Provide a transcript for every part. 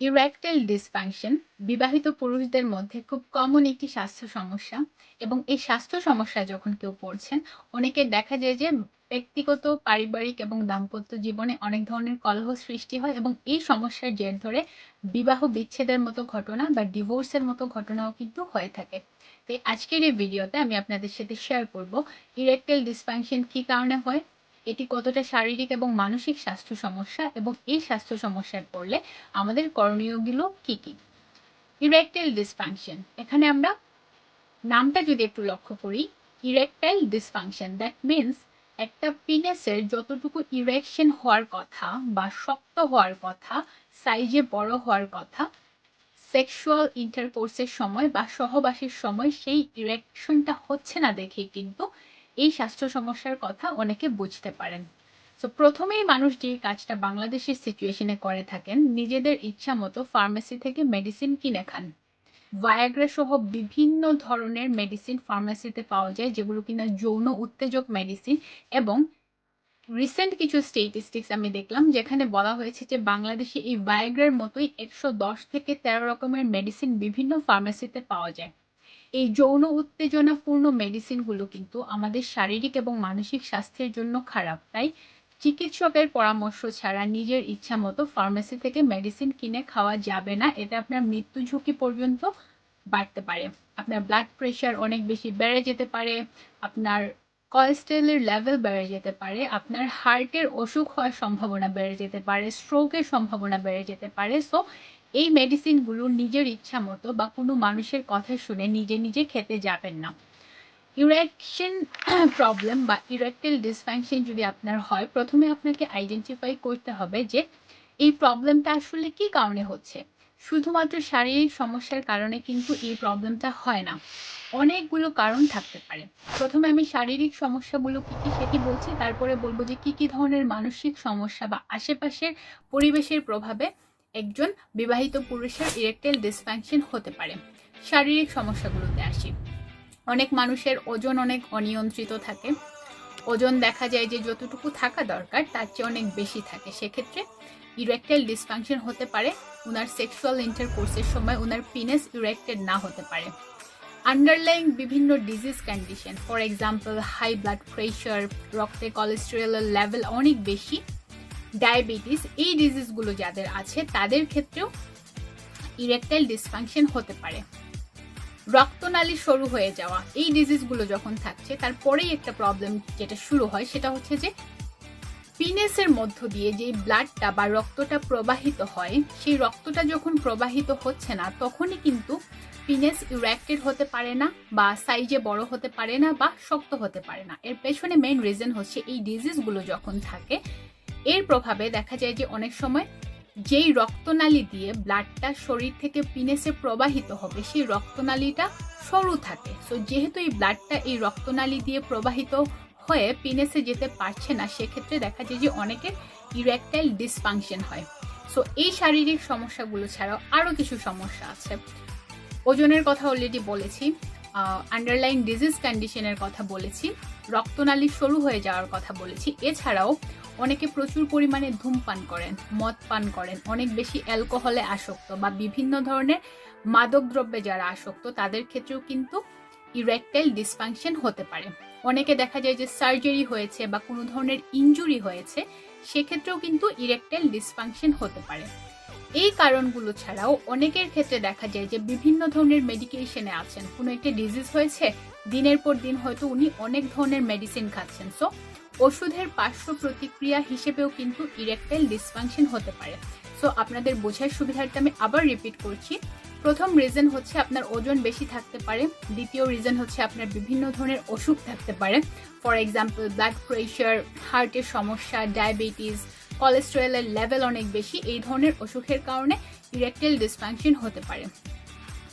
Erectile dysfunction বিবাহিত পুরুষদের মধ্যে খুব কমন একটি স্বাস্থ্য সমস্যা এবং এই স্বাস্থ্য সমস্যা যখন কেউ পড়ছেন অনেকে দেখা যায় যে ব্যক্তিগত, পারিবারিক এবং দাম্পত্য জীবনে অনেক ধরনের কলহ সৃষ্টি হয় এবং এই সমস্যার জের ধরে বিবাহ বিচ্ছেদের মতো ঘটনা বা ডিভোর্সের মতো ঘটনাও কিন্তু হয়ে থাকে। তাই আজকের এই ভিডিওতে আমি আপনাদের সাথে শেয়ার করব, ইরেকটাইল ডিসফাংশন কী কারণে হয় এটি কতটা শারীরিক এবং মানসিক স্বাস্থ্য সমস্যা এবং এই স্বাস্থ্য সমস্যায় পড়লে আমাদের করণীয়গুলো কি কি? ইরেকটাইল ডিসফাংশন এখানে আমরা নামটা যদি একটু লক্ষ্য করি ইরেকটাইল ডিসফাংশন দ্যাট মিনস একটা পিনেসের যতটুকু ইরেকশন হওয়ার কথা বা শক্ত হওয়ার কথা সাইজে বড় হওয়ার কথা সেক্সুয়াল ইন্টারকোর্সের সময় বা সহবাসের সময় সেই ইরেকশনটা হচ্ছে না দেখে কিন্তু এই স্বাস্থ্য সমস্যার কথা অনেকে বুঝতে পারেন। সো প্রথমেই মানুষ যে কাজটা বাংলাদেশের সিচুয়েশনে করে থাকেন, নিজেদের ইচ্ছা মতো ফার্মেসি থেকে মেডিসিন কিনে খান। ভায়াগ্রা সহ বিভিন্ন ধরনের মেডিসিন ফার্মেসিতে পাওয়া যায়, যেগুলো কিনা যৌন উত্তেজক মেডিসিন এবং রিসেন্ট কিছু স্টেটিস্টিক্স আমি দেখলাম, যেখানে বলা হয়েছে যে বাংলাদেশে এই ভায়াগ্রার মতোই একশো দশ থেকে তেরো রকমের মেডিসিন বিভিন্ন ফার্মেসিতে পাওয়া যায়। এই যৌন উত্তেজনাপূর্ণ মেডিসিনগুলো কিন্তু আমাদের শারীরিক এবং মানসিক স্বাস্থ্যের জন্য খারাপ। তাই চিকিৎসকের পরামর্শ ছাড়া নিজের ইচ্ছা মতো ফার্মেসি থেকে মেডিসিন কিনে খাওয়া যাবে না। এতে আপনার মৃত্যু ঝুঁকি পর্যন্ত বাড়তে পারে। আপনার ব্লাড প্রেশার অনেক বেশি বেড়ে যেতে পারে। আপনার কোলেস্টেরলের লেভেল বেড়ে যেতে পারে। আপনার হার্টের অসুখ হওয়ার সম্ভাবনা বেড়ে যেতে পারে। স্ট্রোকের সম্ভাবনা বেড়ে যেতে পারে। সো এই মেডিসিনগুলো নিজের ইচ্ছা মতো বা কোনো মানুষের কথা শুনে নিজে নিজে খেতে যাবেন না। ইরেকশন প্রবলেম বা ইরেকটাইল ডিসফাংশন যদি আপনার হয়, প্রথমে আপনাকে আইডেন্টিফাই করতে হবে যে এই প্রবলেমটা আসলে কি কারণে হচ্ছে। শুধুমাত্র শারীরিক সমস্যার কারণে কিন্তু এই প্রবলেমটা হয় না। অনেকগুলো কারণ থাকতে পারে। প্রথমে আমি শারীরিক সমস্যাগুলো কী কী সেটি বলছি, তারপরে বলব যে কী কী ধরনের মানসিক সমস্যা বা আশেপাশের পরিবেশের প্রভাবে একজন বিবাহিত পুরুষের ইরেকটাইল ডিসফাংশন হতে পারে, শারীরিক সমস্যাগুলোতে আসি। অনেক মানুষের ওজন অনেক অনিয়ন্ত্রিত থাকে। ওজন দেখা যায় যে যতটুকু থাকা দরকার, তার চেয়ে অনেক বেশি থাকে। সেক্ষেত্রে ইরেকটাইল ডিসফাংশন হতে পারে ওনার সেক্সুয়াল ইন্টারকোর্সের সময় ওনার পিনেস ইরেক্টেড না হতে পারে। আন্ডারলাইং বিভিন্ন disease condition for example high blood pressure রক্তে কোলেস্টেরলের লেভেল অনেক বেশি ডায়াবেটিস, এই ডিজিজগুলো যাদের আছে, তাদের ক্ষেত্রেও ইরেকটাইল ডিসফাংশন হতে পারে। রক্তনালী সরু হয়ে যাওয়া, এই ডিজিজগুলো যখন থাকছে তারপরেই একটা প্রবলেম যেটা শুরু হয়, সেটা হচ্ছে যে পিনেসের মধ্য দিয়ে যে ব্লাডটা বা রক্তটা প্রবাহিত হয়, সেই রক্তটা যখন প্রবাহিত হচ্ছে না, তখনই কিন্তু পিনেস ইউরেক্টেড হতে পারে না বা সাইজে বড় হতে পারে না বা শক্ত হতে পারে না। এর পেছনে মেইন রিজন হচ্ছে এই ডিজিজগুলো যখন থাকে এর প্রভাবে দেখা যায় যে অনেক সময় যেই রক্তনালী দিয়ে ব্লাডটা শরীর থেকে পিনেসে প্রবাহিত হবে, সেই রক্তনালীটা সরু থাকে। সো যেহেতু এই ব্লাডটা এই রক্তনালী দিয়ে প্রবাহিত হয়ে পিনেসে যেতে পারছে না, সেক্ষেত্রে দেখা যায় যে অনেকের ইরেকটাইল ডিসফাংশন হয়। সো এই শারীরিক সমস্যাগুলো ছাড়াও আরও কিছু সমস্যা আছে। ওজনের কথা অলরেডি বলেছি আন্ডারলাইন ডিজিজ কন্ডিশনের কথা বলেছি, রক্তনালী সরু হয়ে যাওয়ার কথা বলেছি। এছাড়াও অনেকে প্রচুর পরিমাণে ধূমপান করেন, মদ পান করেন, অনেক বেশি অ্যালকোহলে আসক্ত বা বিভিন্ন ধরনের মাদক দ্রব্যে যারা আসক্ত, তাদের ক্ষেত্রেও কিন্তু ইরেকটাইল ডিসফাংশন হতে পারে। অনেকে দেখা যায় যে সার্জারি হয়েছে বা কোনো ধরনের ইঞ্জুরি হয়েছে, সেক্ষেত্রেও কিন্তু ইরেকটাইল ডিসফাংশন হতে পারে। এই কারণগুলো ছাড়াও অনেকের ক্ষেত্রে দেখা যায় যে বিভিন্ন ধরনের মেডিকেশনে আছেন, কোনো একটা ডিজিজ হয়েছে, দিনের পর দিন হয়তো উনি অনেক ধরনের মেডিসিন খাচ্ছেন। সো ওষুধের পার্শ্ব প্রতিক্রিয়া হিসেবেও কিন্তু ইরেকটাইল ডিসফাংশন হতে পারে। সো আপনাদের বোঝার সুবিধার্থে আমি আবার রিপিট করছি। প্রথম রিজন হচ্ছে আপনার ওজন বেশি থাকতে পারে। দ্বিতীয় রিজন হচ্ছে আপনার বিভিন্ন ধরনের অসুখ থাকতে পারে। ফর এক্সাম্পল ব্লাড প্রেশার হার্টের সমস্যা ডায়াবেটিস কোলেস্টেরলের লেভেল অনেক বেশি। এই ধরনের অসুখের কারণে ইরেকটাইল ডিসফাংশন হতে পারে।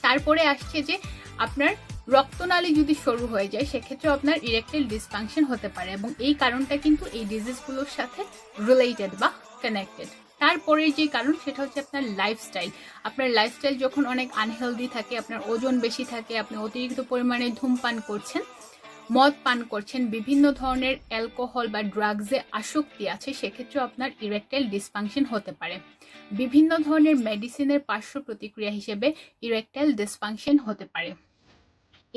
তারপরে আসছে যে আপনার রক্তনালী যদি সরু হয়ে যায় সেক্ষেত্রে আপনার ইরেকটাইল ডিসফাংশন হতে পারে এবং এই কারণটা কিন্তু এই ডিজিজগুলোর সাথে রিলেটেড বা কানেক্টেড তারপরে যে কারণ, সেটা হচ্ছে আপনার লাইফস্টাইল আপনার লাইফস্টাইল যখন অনেক আনহেলদি থাকে, আপনার ওজন বেশি থাকে, আপনি অতিরিক্ত পরিমাণে ধূমপান করছেন, মদ পান করছেন, বিভিন্ন ধরনের অ্যালকোহল বা ড্রাগসে আসক্তি আছে সেক্ষেত্রে আপনার ইরেকটাইল ডিসফাংশন হতে পারে। বিভিন্ন ধরনের মেডিসিনের পার্শ্ব প্রতিক্রিয়া হিসেবে ইরেকটাইল ডিসফাংশন হতে পারে।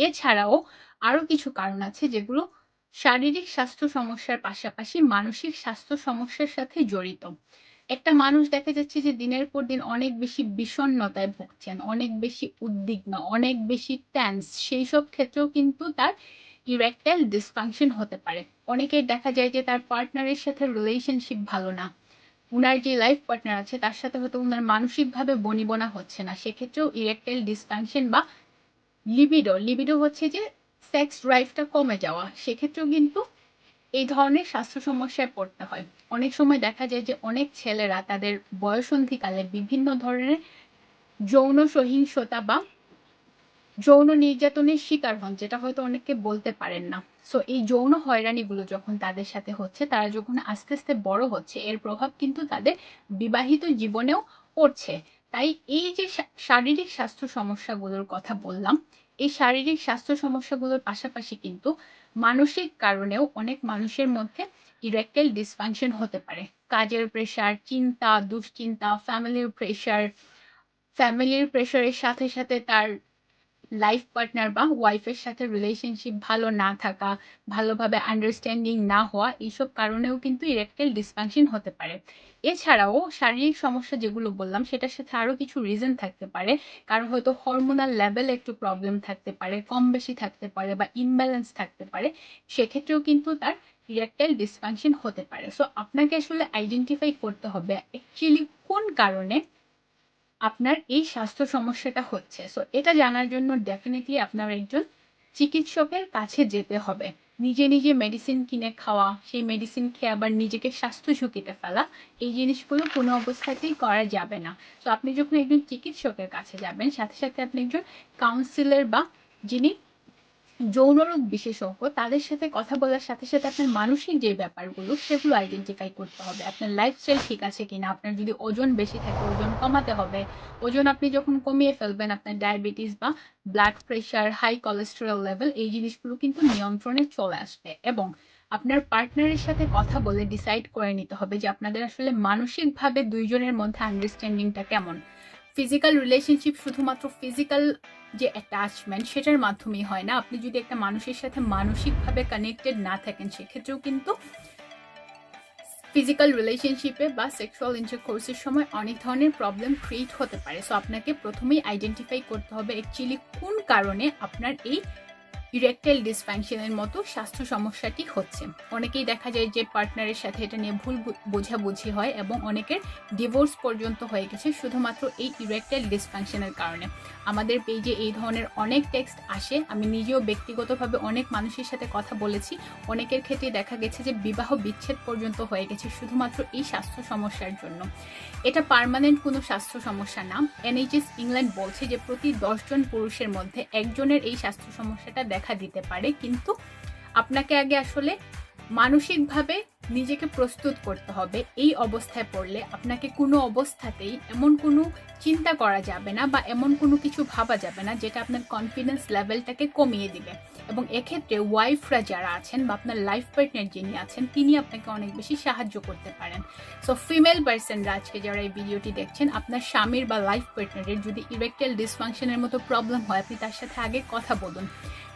এছাড়াও আরও কিছু কারণ আছে যেগুলো শারীরিক স্বাস্থ্য সমস্যার পাশাপাশি মানসিক স্বাস্থ্য সমস্যার সাথে জড়িত। একটা মানুষ দেখা যাচ্ছে যে দিনের পর দিন অনেক বেশি বিষণ্ণতায় ভুগছেন, অনেক বেশি উদ্বিগ্ন, অনেক বেশি ট্যান্স সেই সব ক্ষেত্রেও কিন্তু তার ইরেকটাইল ডিসফাংশন হতে পারে। অনেকের দেখা যায় যে তার পার্টনারের সাথে রিলেশনশিপ ভালো না। উনার যে লাইফ পার্টনার আছে, তার সাথে হয়তো উনার মানসিকভাবে বনিবনা হচ্ছে না। সেক্ষেত্রেও ইরেকটাইল ডিসফাংশন বা লিবিডো লিবিডো হচ্ছে যে সেক্স ড্রাইভটা কমে যাওয়া। সেক্ষেত্রেও কিন্তু এই ধরনের স্বাস্থ্য সমস্যায় পড়তে হয়। অনেক সময় দেখা যায় যে অনেক ছেলেরা তাদের বয়সন্ধিকালে বিভিন্ন ধরনের যৌন সহিংসতা বা যৌন নির্যাতনের শিকার হন, যেটা হয়তো অনেকে বলতে পারেন না। সো এই যৌন হয়রানিগুলো যখন তাদের সাথে হচ্ছে, তারা যখন আস্তে আস্তে বড় হচ্ছে, এর প্রভাব কিন্তু তাদের বিবাহিত জীবনেও পড়ছে। তাই এই যে শারীরিক স্বাস্থ্য সমস্যাগুলোর কথা বললাম, এই শারীরিক স্বাস্থ্য সমস্যাগুলোর পাশাপাশি কিন্তু মানসিক কারণেও অনেক মানুষের মধ্যে ইরেকটাইল ডিসফাংশন হতে পারে। কাজের প্রেশার চিন্তা, দুশ্চিন্তা ফ্যামিলির প্রেশার ফ্যামিলির প্রেশারের সাথে সাথে তার লাইফ পার্টনার বা ওয়াইফের সাথে রিলেশনশিপ ভালো না থাকা, ভালোভাবে আন্ডারস্ট্যান্ডিং না হওয়া, এইসব কারণেও কিন্তু ইরেকটাইল ডিসফাংশন হতে পারে। এছাড়াও শারীরিক সমস্যা যেগুলো বললাম, সেটার সাথে আরও কিছু রিজন থাকতে পারে। কারও হয়তো হরমোনাল লেভেল একটু প্রবলেম থাকতে পারে, কম বেশি থাকতে পারে বা ইমব্যালেন্স থাকতে পারে, সেক্ষেত্রেও কিন্তু তার ইরেকটাইল ডিসফাংশন হতে পারে। সো আপনাকে আসলে আইডেন্টিফাই করতে হবে অ্যাকচুয়ালি কোন কারণে আপনার এই স্বাস্থ্য সমস্যাটা হচ্ছে। সো এটা জানার জন্য ডেফিনেটলি আপনার একজন চিকিৎসকের কাছে যেতে হবে। নিজে নিজে মেডিসিন কিনে খাওয়া, সেই মেডিসিন খেয়ে আবার নিজেকে স্বাস্থ্য ঝুঁকিতে ফেলা, এই জিনিসগুলো কোনো অবস্থাতেই করা যাবে না। তো আপনি যখন একজন চিকিৎসকের কাছে যাবেন, সাথে সাথে আপনি একজন কাউন্সিলর বা যিনি যৌনরোগ বিশেষজ্ঞ, তাদের সাথে কথা বলার সাথে সাথে আপনার মানসিক যে ব্যাপারগুলো, সেগুলো আইডেন্টিফাই করতে হবে। আপনার লাইফস্টাইল ঠিক আছে কিনা? আপনার যদি ওজন বেশি থাকে, ওজন কমাতে হবে। ওজন আপনি যখন কমিয়ে ফেলবেন, আপনার ডায়াবেটিস বা blood pressure high cholesterol level এই জিনিসগুলো কিন্তু নিয়ন্ত্রণে চলে আসবে। এবং আপনার পার্টনারের সাথে কথা বলে ডিসাইড করে নিতে হবে যে আপনাদের আসলে মানসিকভাবে দুইজনের মধ্যে আন্ডারস্ট্যান্ডিংটা কেমন। ফিজিক্যাল রিলেশনশিপ শুধুমাত্র ফিজিক্যাল যে অ্যাটাচমেন্ট সেটার মাধ্যমেই হয় না। আপনি যদি একটা মানুষের সাথে মানসিকভাবে কানেক্টেড না থাকেন, সেক্ষেত্রেও কিন্তু ফিজিক্যাল রিলেশনশিপে বা সেক্সুয়াল ইন্টারকোর্সের সময় অনেক ধরনের প্রবলেম ক্রিয়েট হতে পারে। সো আপনাকে প্রথমেই আইডেন্টিফাই করতে হবে অ্যাকচুয়ালি কোন কারণে আপনার এই ইরেকটাইল ডিসফাংশনের মতো স্বাস্থ্য সমস্যাটি হচ্ছে। অনেকেই দেখা যায় যে পার্টনারের সাথে এটা নিয়ে ভুল বোঝাবুঝি হয় এবং অনেকের ডিভোর্স পর্যন্ত হয়ে গেছে শুধুমাত্র এই ইরেকটাইল ডিসফাংশনের কারণে। আমাদের পেজে এই ধরনের অনেক টেক্সট আসে। আমি নিজেও ব্যক্তিগতভাবে অনেক মানুষের সাথে কথা বলেছি। অনেকের ক্ষেত্রে দেখা গেছে যে বিবাহ বিচ্ছেদ পর্যন্ত হয়ে গেছে শুধুমাত্র এই স্বাস্থ্য সমস্যার জন্য। এটা পার্মানেন্ট কোনো স্বাস্থ্য সমস্যা না। এনএইচএস ইংল্যান্ড বলছে যে প্রতি দশজন পুরুষের মধ্যে একজনের এই স্বাস্থ্য সমস্যাটা দেখা দিতে পারে, কিন্তু আপনাকে আগে আসলে মানসিকভাবে নিজেকে প্রস্তুত করতে হবে। এই অবস্থায় পড়লে আপনাকে কোনো অবস্থাতেই এমন কোনো চিন্তা করা যাবে না বা এমন কোনো কিছু ভাবা যাবে না যেটা আপনার কনফিডেন্স লেভেলটাকে কমিয়ে দিবে। এবং এক্ষেত্রে ওয়াইফরা যারা আছেন বা আপনার লাইফ পার্টনার যিনি আছেন, তিনি আপনাকে অনেক বেশি সাহায্য করতে পারেন। সো ফিমেল পার্সনরা আজকে যারা এই ভিডিওটি দেখছেন, আপনার স্বামীর বা লাইফ পার্টনারের যদি ইরেকটাইল ডিসফাংশনের মতো প্রবলেম হয়, আপনি তার সাথে আগে কথা বলুন।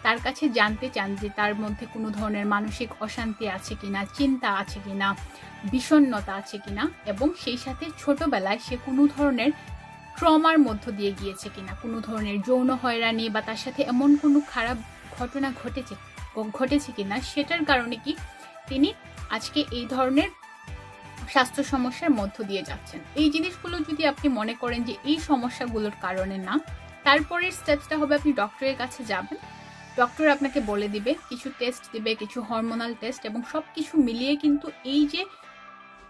তার কাছে জানতে চান যে তার মধ্যে কোনো ধরনের মানসিক অশান্তি আছে কিনা, চিন্তা আছে কিনা, বিষণ্ণতা আছে কিনা এবং সেই সাথে ছোটবেলায় সে কোনো ধরনের ট্রমার মধ্য দিয়ে গিয়েছে কিনা, কোনো ধরনের যৌন হয়রানি বা তার সাথে এমন কোনো খারাপ ঘটনা ঘটেছে ঘটেছে কিনা সেটার কারণে কি তিনি আজকে এই ধরনের স্বাস্থ্য সমস্যার মধ্য দিয়ে যাচ্ছেন। এই জিনিসগুলো যদি আপনি মনে করেন যে এই সমস্যাগুলোর কারণে না, তারপরের স্টেপসটা হবে আপনি ডক্টরের কাছে যাবেন। ডক্টর আপনাকে বলে দিবে, কিছু টেস্ট দিবে, কিছু হরমোনাল টেস্ট এবং সব কিছু মিলিয়ে কিন্তু এই যে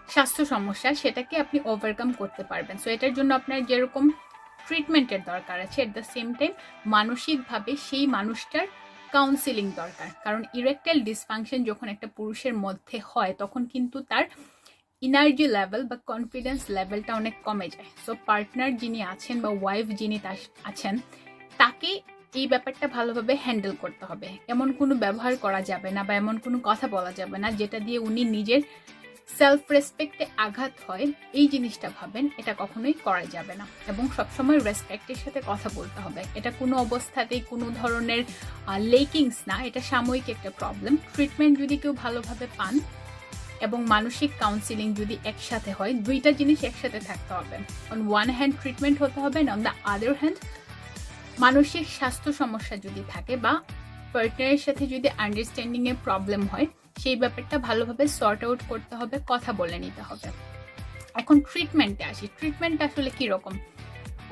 স্বাস্থ্য সমস্যা, সেটাকে আপনি ওভারকাম করতে পারবেন। সো এটার জন্য আপনার যেরকম ট্রিটমেন্টের দরকার আছে এট দ্য সেম টাইম মানসিকভাবে সেই মানুষটার কাউন্সিলিং দরকার। কারণ ইরেকটাইল ডিসফাংশন যখন একটা পুরুষের মধ্যে হয়, তখন কিন্তু তার এনার্জি লেভেল বা কনফিডেন্স লেভেলটা অনেক কমে যায়। সো পার্টনার যিনি আছেন বা ওয়াইফ যিনি আছেন, তাকে এই ব্যাপারটা ভালোভাবে হ্যান্ডেল করতে হবে। এমন কোনো ব্যবহার করা যাবে না বা এমন কোনো কথা বলা যাবে না যেটা দিয়ে উনি নিজের সেলফ রেসপেক্টে আঘাত হয়। এই জিনিসটা ভাবেন, এটা কখনোই করা যাবে না। এবং সবসময় রেসপেক্টের সাথে কথা বলতে হবে। এটা কোনো অবস্থাতেই কোনো ধরনের লেকিংস না, এটা সাময়িক একটা প্রবলেম ট্রিটমেন্ট যদি কেউ ভালোভাবে পান এবং মানসিক কাউন্সিলিং যদি একসাথে হয়, দুইটা জিনিস একসাথে থাকতে হবে। অন ওয়ান হ্যান্ড ট্রিটমেন্ট হতে হবে অন দ্য আদার হ্যান্ড মানসিক স্বাস্থ্য সমস্যা যদি থাকে বা পার্টনারের সাথে যদি আন্ডারস্ট্যান্ডিংয়ে প্রবলেম হয়, সেই ব্যাপারটা ভালোভাবে সর্ট আউট করতে হবে, কথা বলে নিতে হবে। এখন ট্রিটমেন্টে আসি। ট্রিটমেন্ট আসলে কীরকম?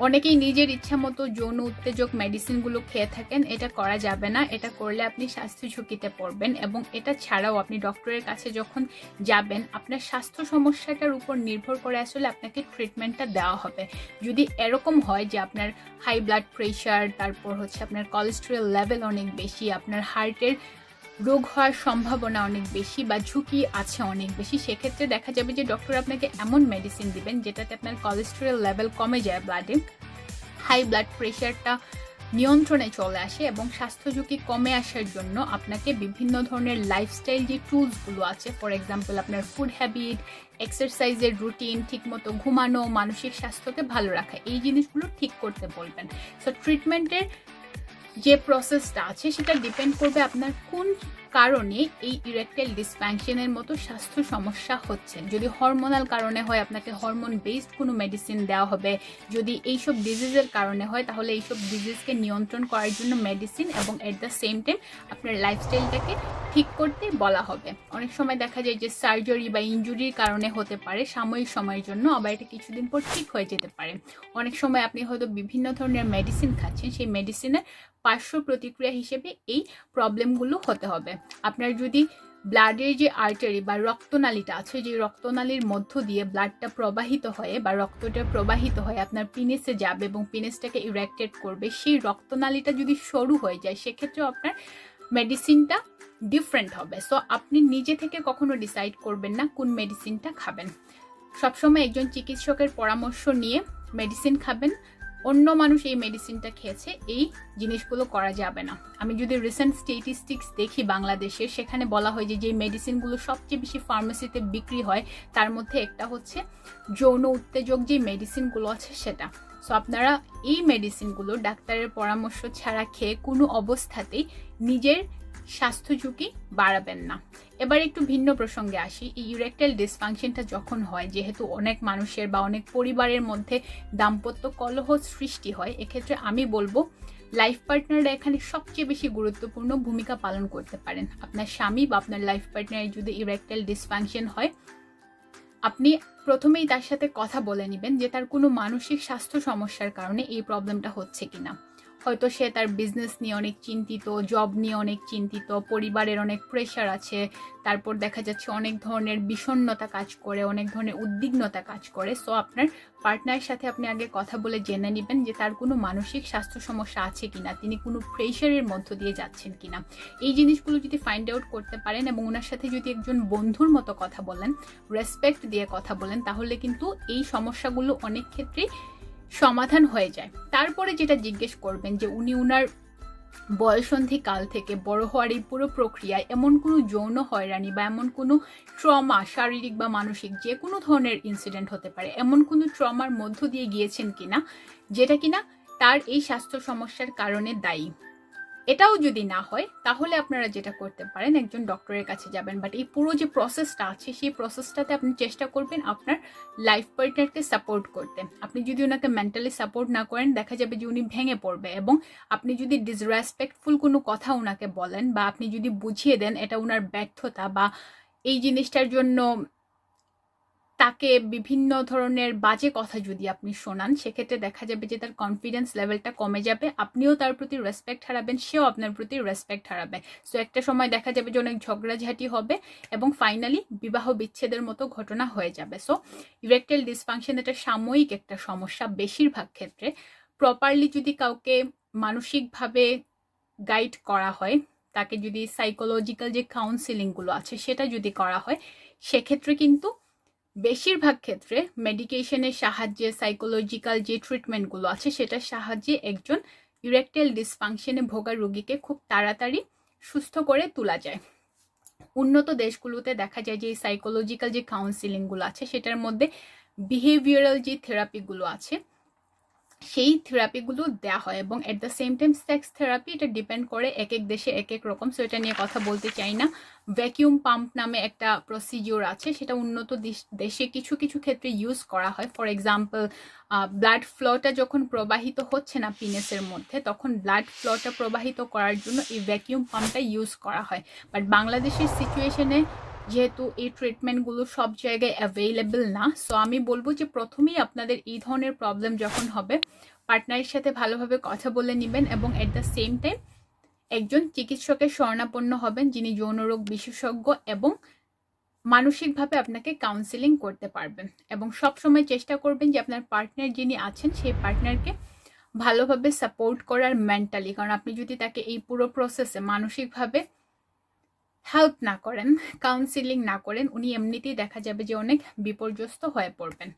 অনেকেই নিজের ইচ্ছা মতো যৌন উত্তেজক মেডিসিনগুলো খেয়ে থাকেন, এটা করা যাবে না, এটা করলে আপনি স্বাস্থ্য ঝুঁকিতে পড়বেন এবং এটা ছাড়াও আপনি ডক্টরের কাছে যখন যাবেন, আপনার স্বাস্থ্য সমস্যাটার উপর নির্ভর করে আসলে আপনাকে ট্রিটমেন্টটা দেওয়া হবে। যদি এরকম হয় যে আপনার হাই ব্লাড প্রেশার তারপর হচ্ছে আপনার কোলেস্টেরল লেভেল অনেক বেশি, আপনার হার্টের রোগ হওয়ার সম্ভাবনা অনেক বেশি বা ঝুঁকি আছে অনেক বেশি, সেক্ষেত্রে দেখা যাবে যে ডক্টর আপনাকে এমন মেডিসিন দিবেন যেটাতে আপনার কোলেস্টেরল লেভেল কমে যায় ব্লাডে হাই ব্লাড প্রেশারটা নিয়ন্ত্রণে চলে আসে এবং স্বাস্থ্য ঝুঁকি কমে আসার জন্য আপনাকে বিভিন্ন ধরনের লাইফস্টাইল যে টুলসগুলো আছে ফর এক্সাম্পল আপনার ফুড হ্যাবিট এক্সারসাইজের রুটিন ঠিকমতো ঘুমানো, মানসিক স্বাস্থ্যকে ভালো রাখা, এই জিনিসগুলো ঠিক করতে বলবেন। সো ট্রিটমেন্টের যে প্রসেসটা আছে, সেটা ডিপেন্ড করবে আপনার কোন কারণে এই ইরেকটাইল ডিসফ্যাংশনের মতো স্বাস্থ্য সমস্যা হচ্ছে। যদি হরমোনাল কারণে হয়, আপনাকে হরমোন বেসড কোনো মেডিসিন দেওয়া হবে। যদি এইসব ডিজিজের কারণে হয়, তাহলে এইসব ডিজিজকে নিয়ন্ত্রণ করার জন্য মেডিসিন এবং এট দ্য সেম টাইম আপনার লাইফস্টাইলটাকে ঠিক করতে বলা হবে। অনেক সময় দেখা যায় যে সার্জারি বা ইঞ্জুরির কারণে হতে পারে, সাময়িক সময়ের জন্য, আবার এটা কিছুদিন পর ঠিক হয়ে যেতে পারে। অনেক সময় আপনি হয়তো বিভিন্ন ধরনের মেডিসিন খাচ্ছেন, সেই মেডিসিনের পার্শ্ব প্রতিক্রিয়া হিসেবে এই প্রবলেমগুলো হতে হবে। আপনার যদি ব্লাডের যে আর্টারি বা রক্তনালীটা আছে, যে রক্তনালীর মধ্য দিয়ে ব্লাডটা প্রবাহিত হয়ে বা রক্তটা প্রবাহিত হয়ে আপনার পিনেসে যাবে এবং পিনেসটাকে ইরেক্টেড করবে, সেই রক্তনালীটা যদি সরু হয়ে যায়, সেক্ষেত্রেও আপনার মেডিসিনটা ডিফারেন্ট হবে। সো আপনি নিজে থেকে কখনো ডিসাইড করবেন না কোন মেডিসিনটা খাবেন। সবসময় একজন চিকিৎসকের পরামর্শ নিয়ে মেডিসিন খাবেন। অন্য মানুষ এই মেডিসিনটা খেয়েছে, এই জিনিসগুলো করা যাবে না। আমি যদি রিসেন্ট স্টেটিস্টিক্স দেখি বাংলাদেশে সেখানে বলা হয় যে যে মেডিসিনগুলো সবচেয়ে বেশি ফার্মেসিতে বিক্রি হয়, তার মধ্যে একটা হচ্ছে যৌন উত্তেজক যে মেডিসিনগুলো আছে সেটা। সো আপনারা এই মেডিসিনগুলো ডাক্তারের পরামর্শ ছাড়া খেয়ে কোনো অবস্থাতেই নিজের স্বাস্থ্য ঝুঁকি বাড়াবেন না। এবার একটু ভিন্ন প্রসঙ্গে আসি। এই ইউরেকটাইল ডিসফাংশনটা যখন হয়, যেহেতু অনেক মানুষের বা অনেক পরিবারের মধ্যে দাম্পত্য কলহ সৃষ্টি হয়, এক্ষেত্রে আমি বলব, লাইফ পার্টনাররা এখানে সবচেয়ে বেশি গুরুত্বপূর্ণ ভূমিকা পালন করতে পারেন। আপনার স্বামী বা আপনার লাইফ পার্টনারের যদি ইরেকটাইল ডিসফাংশন হয়, আপনি প্রথমেই তার সাথে কথা বলে নেবেন যে তার কোনো মানসিক স্বাস্থ্য সমস্যার কারণে এই প্রবলেমটা হচ্ছে কিনা। হয়তো সে তার বিজনেস নিয়ে অনেক চিন্তিত জব নিয়ে অনেক চিন্তিত, পরিবারের অনেক প্রেশার আছে, তারপর দেখা যাচ্ছে অনেক ধরনের বিষণ্ণতা কাজ করে, অনেক ধরনের উদ্বিগ্নতা কাজ করে। সো আপনার পার্টনারের সাথে আপনি আগে কথা বলে জেনে নেবেন যে তার কোনো মানসিক স্বাস্থ্য সমস্যা আছে কিনা, তিনি কোনো প্রেশারের মধ্য দিয়ে যাচ্ছেন কিনা। এই জিনিসগুলো যদি ফাইন্ড আউট করতে পারেন এবং ওনার সাথে যদি একজন বন্ধুর মতো কথা বলেন রেসপেক্ট দিয়ে কথা বলেন, তাহলে কিন্তু এই সমস্যাগুলো অনেক ক্ষেত্রেই সমাধান হয়ে যায়। তারপরে যেটা জিজ্ঞেস করবেন যে উনি উনার বয়সন্ধি কাল থেকে বড় হওয়ার এই পুরো প্রক্রিয়ায় এমন কোনো যৌন হয়রানি বা এমন কোনো ট্রমা, শারীরিক বা মানসিক যে কোনো ধরনের ইনসিডেন্ট হতে পারে, এমন কোনো ট্রমার মধ্য দিয়ে গিয়েছেন কিনা, যেটা কিনা তার এই স্বাস্থ্য সমস্যার কারণে দায়ী। এটাও যদি না হয়, তাহলে আপনারা যেটা করতে পারেন, একজন ডক্টরের কাছে যাবেন। বাট এই পুরো যে প্রসেসটা আছে, সেই প্রসেসটাতে আপনি চেষ্টা করবেন আপনার লাইফ পার্টনারকে সাপোর্ট করতে। আপনি যদি ওনাকে মেন্টালি সাপোর্ট না করেন, দেখা যাবে যে উনি ভেঙে পড়বে এবং আপনি যদি ডিসরেসপেক্টফুল কোনো কথা ওনাকে বলেন বা আপনি যদি বুঝিয়ে দেন এটা ওনার ব্যর্থতা বা এই জিনিসটার জন্য তাকে বিভিন্ন ধরনের বাজে কথা যদি আপনি শোনান, সেক্ষেত্রে দেখা যাবে যে তার কনফিডেন্স লেভেলটা কমে যাবে। আপনিও তার প্রতি রেসপেক্ট হারাবেন, সেও আপনার প্রতি রেসপেক্ট হারাবে। সো একটা সময় দেখা যাবে যে অনেক ঝগড়াঝাটি হবে এবং ফাইনালি বিবাহ বিচ্ছেদের মতো ঘটনা হয়ে যাবে। সো ইরেকটাইল ডিসফাংশন এটা সাময়িক একটা সমস্যা বেশিরভাগ ক্ষেত্রে। প্রপারলি যদি কাউকে মানসিকভাবে গাইড করা হয়, তাকে যদি সাইকোলজিক্যাল যে কাউন্সিলিংগুলো আছে, সেটা যদি করা হয়, সেক্ষেত্রে কিন্তু বেশিরভাগ ক্ষেত্রে মেডিকেশনের সাহায্যে সাইকোলজিক্যাল যে ট্রিটমেন্টগুলো আছে, সেটার সাহায্যে একজন ইরেকটাইল ডিসফাংশনে ভোগা রোগীকে খুব তাড়াতাড়ি সুস্থ করে তোলা যায়। উন্নত দেশগুলোতে দেখা যায় যে সাইকোলজিক্যাল যে কাউন্সিলিংগুলো আছে, সেটার মধ্যে বিহেভিয়ারাল যে থেরাপিগুলো আছে সেই থেরাপিগুলো দেওয়া হয় এবং at the same time sex therapy এটা ডিপেন্ড করে এক এক দেশে এক এক রকম। সো এটা নিয়ে কথা বলতে চাই না। ভ্যাকিউম পাম্প নামে একটা প্রসিজিওর আছে, সেটা উন্নত দেশ- দেশে কিছু কিছু ক্ষেত্রে ইউজ করা হয়। ফর এক্সাম্পল ব্লাড ফ্লোটা যখন প্রবাহিত হচ্ছে না পিনেসের মধ্যে, তখন ব্লাড ফ্লোটা প্রবাহিত করার জন্য এই ভ্যাকিউম পাম্পটা ইউজ করা হয়। বাট বাংলাদেশের সিচুয়েশনে যেহেতু এই ট্রিটমেন্টগুলো সব জায়গায় অ্যাভেলেবল না সো আমি বলব যে প্রথমেই আপনাদের এই ধরনের প্রবলেম যখন হবে পার্টনারের সাথে ভালোভাবে কথা বলে নেবেন এবং অ্যাট দ্য সেম টাইম একজন চিকিৎসকের শরণাপন্ন হবেন যিনি যৌনরোগ বিশেষজ্ঞ এবং মানসিকভাবে আপনাকে কাউন্সিলিং করতে পারবেন। এবং সবসময় চেষ্টা করবেন যে আপনার পার্টনার যিনি আছেন, সেই পার্টনারকে ভালোভাবে সাপোর্ট করার মেন্টালি কারণ আপনি যদি তাকে এই পুরো প্রসেসে মানসিকভাবে হেল্প না করেন কাউন্সিলিং না করেন, উনি এমনিতেই দেখা যাবে যে অনেক বিপর্যস্ত হয়ে পড়বেন।